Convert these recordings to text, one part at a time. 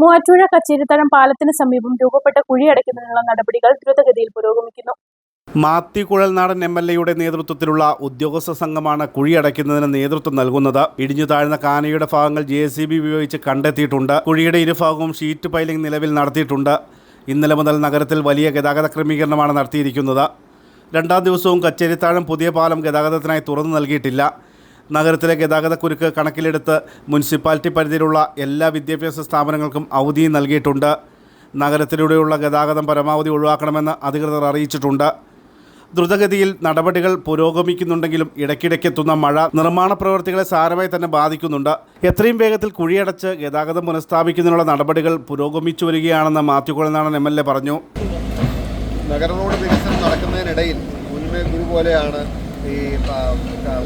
മൂവാറ്റുപുഴ കച്ചേരിത്തരം പാലത്തിന് സമീപം രൂപപ്പെട്ട കുഴിയടയ്ക്കുന്നതിനുള്ള നടപടികൾ ദ്രുതഗതിയിൽ പുരോഗമിക്കുന്നു. മാത്യു കുഴൽനാടൻ എം എൽ എയുടെ നേതൃത്വത്തിലുള്ള ഉദ്യോഗസ്ഥ സംഘമാണ് കുഴി അടയ്ക്കുന്നതിന് നേതൃത്വം നൽകുന്നത്. ഇടിഞ്ഞു താഴ്ന്ന കാനയുടെ ഭാഗങ്ങൾ ജെ സി ബി ഉപയോഗിച്ച് കണ്ടെത്തിയിട്ടുണ്ട്. കുഴിയുടെ ഇരുഭാഗവും ഷീറ്റ് പൈലിംഗ് നിലവിൽ നടത്തിയിട്ടുണ്ട്. ഇന്നലെ മുതൽ നഗരത്തിൽ വലിയ ഗതാഗത ക്രമീകരണമാണ് നടത്തിയിരിക്കുന്നത്. രണ്ടാം ദിവസവും കച്ചേരിത്താഴം പുതിയ പാലം ഗതാഗതത്തിനായി തുറന്നു നൽകിയിട്ടില്ല. നഗരത്തിലെ ഗതാഗതക്കുരുക്ക് കണക്കിലെടുത്ത് മുനിസിപ്പാലിറ്റി പരിധിയിലുള്ള എല്ലാ വിദ്യാഭ്യാസ സ്ഥാപനങ്ങൾക്കും അവധി നൽകിയിട്ടുണ്ട്. നഗരത്തിലൂടെയുള്ള ഗതാഗതം പരമാവധി ഒഴിവാക്കണമെന്ന് അധികൃതർ അറിയിച്ചിട്ടുണ്ട്. ദ്രുതഗതിയിൽ നടപടികൾ പുരോഗമിക്കുന്നുണ്ടെങ്കിലും ഇടയ്ക്കിടയ്ക്കെത്തുന്ന മഴ നിർമ്മാണ പ്രവർത്തികളെ സാരമായി തന്നെ ബാധിക്കുന്നുണ്ട്. എത്രയും വേഗത്തിൽ കുഴിയടച്ച് ഗതാഗതം പുനഃസ്ഥാപിക്കുന്നതിനുള്ള നടപടികൾ പുരോഗമിച്ചു വരികയാണെന്ന് Mathew Kuzhalnadan M L A പറഞ്ഞു. നഗര റോഡ് വികസനം നടക്കുന്നതിനിടയിൽ മുൻമേ ഗുരു പോലെയാണ് ഈ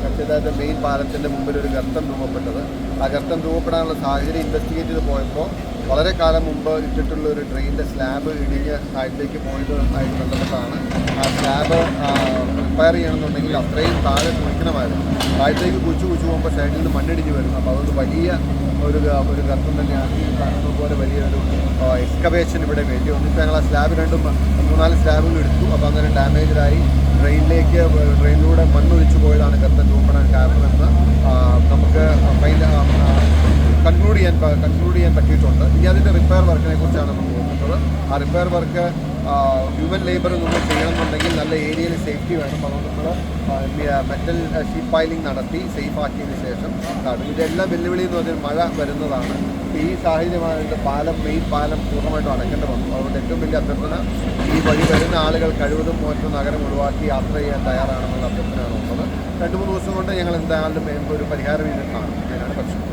കച്ചേതാത്ത മെയിൻ പാലത്തിന്റെ മുമ്പിൽ ഒരു ഗർത്തം രൂപപ്പെട്ടത്. ആ ഗർത്തം രൂപപ്പെടാനുള്ള സാഹചര്യം ഇൻവെസ്റ്റിഗേറ്റ് ചെയ്ത് പോയപ്പോൾ വളരെ കാലം മുമ്പ് ഇട്ടിട്ടുള്ള ഒരു ട്രെയിനിന്റെ സ്ലാബ് ഇടിഞ്ഞ് പോയത് ആയിട്ട് ബന്ധപ്പെട്ടാണ്. ആ സ്ലാബ് റിപ്പയർ ചെയ്യണമെന്നുണ്ടെങ്കിൽ അത്രയും താഴെ കുഴിക്കണമായിരുന്നു. താഴത്തേക്ക് കുഴിച്ചു കുഴിച്ചു പോകുമ്പോൾ സൈഡിൽ നിന്ന് മണ്ണിടിഞ്ഞ് വരുന്നു. അപ്പോൾ അതുകൊണ്ട് വലിയ ഒരു ഒരു ഗർത്തം തന്നെയാണ് ഈ കാണുന്നത് പോലെ വലിയൊരു എക്സ്കവേഷൻ ഇവിടെ വേണ്ടി വന്നു. ഇപ്പോൾ ഞങ്ങൾ ആ സ്ലാബ് രണ്ടും മൂന്നാൽ സ്ലാബുകൾ എടുത്തു. അപ്പോൾ അങ്ങനെ ഡാമേജായി ട്രെയിനിലേക്ക് ട്രെയിനിലൂടെ മണ്ണൊലിച്ചു പോയതാണ് കത്തൻ രൂപപ്പെടാൻ കാരണമെന്ന് നമുക്ക് കൺക്ലൂഡ് ചെയ്യാൻ കൺക്ലൂഡ് ചെയ്യാൻ പറ്റിയിട്ടുണ്ട്. ഇനി അതിന്റെ റിപ്പയർ വർക്കിനെ കുറിച്ചാണ് നമ്മൾ നോക്കുന്നത്. ആ റിപ്പയർ വർക്ക് ഹ്യൂമൻ ലേബർ നമ്മൾ ചെയ്യണമെന്നുണ്ടെങ്കിൽ നല്ല ഏരിയയിൽ സേഫ്റ്റി വേണം. അതുകൊണ്ട് നമ്മൾ മെറ്റൽ ഷീറ്റ് പൈലിംഗ് നടത്തി സേഫ് ആക്കിയതിന് ശേഷം നടത്തും ഇതെല്ലാം വെല്ലുവിളി എന്ന് പറഞ്ഞാൽ മഴ വരുന്നതാണ്. ഈ സാഹചര്യമായിട്ട് പാലം മെയിൻ പാലം പൂർണമായിട്ടും അടയ്ക്കേണ്ടി വന്നു. അതുകൊണ്ട് ഏറ്റവും വലിയ അഭ്യർത്ഥന ഈ വഴി വരുന്ന ആളുകൾ കഴിവതും മോശം നഗരം ഒഴിവാക്കി യാത്ര ചെയ്യാൻ തയ്യാറാണെന്നുള്ള അഭ്യർത്ഥനയാണ് ഉള്ളത്. രണ്ട് മൂന്ന് ദിവസം കൊണ്ട് ഞങ്ങൾ എന്തായാലും ഒരു പരിഹാരം ഇതിൽ കാണും. പക്ഷം